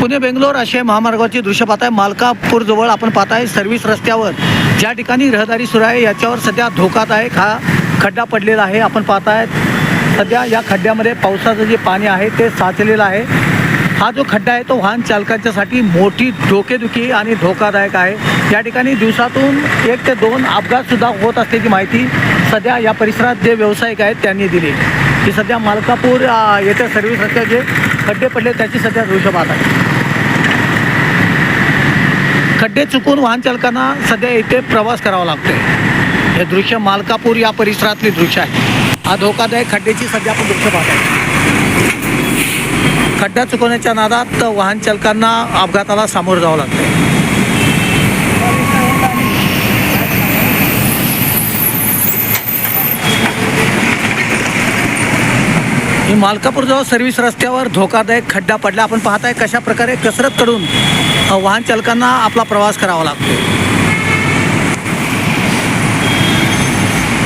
पुणे बेंगलोर असे महामार्गाची दृश्य पाहताय. मालकापूर जवळ आपण पाहताय सर्व्हिस रस्त्यावर. ज्या ठिकाणी रहदारी सुरू आहे याच्यावर सध्या धोकादायक हा खड्डा पडलेला आहे. आपण पाहताय सध्या या खड्ड्यामध्ये पावसाचं जे पाणी आहे ते साचलेलं आहे. हा जो खड्डा आहे तो वाहन चालकांच्यासाठी मोठी डोकेदुखी आणि धोकादायक आहे. या ठिकाणी दिवसातून एक ते दोन अपघातसुद्धा होत असल्याची माहिती सध्या या परिसरात जे व्यावसायिक आहेत त्यांनी दिली. की सध्या मालकापूर येथे सर्व्हिस रस्त्यात जे खड्डे पडले त्याची सध्या दृश्य पाहत आहे. खड्डे चुकून वाहन चालकांना सध्या इथे प्रवास करावा लागतोय. हे दृश्य मालकापूर या परिसरातले दृश्य आहे. हा धोकादायक खड्ड्याची सध्या आपण दृश्य पाहत आहे. खड्डा चुकवण्याच्या नादात वाहन चालकांना अपघाताला सामोरं जावं लागतंय. ही मालकापूरजवळ सर्व्हिस रस्त्यावर धोकादायक खड्डा पडला. आपण पाहताय कशा प्रकारे कसरत करून वाहन चालकांना आपला प्रवास करावा लागतो.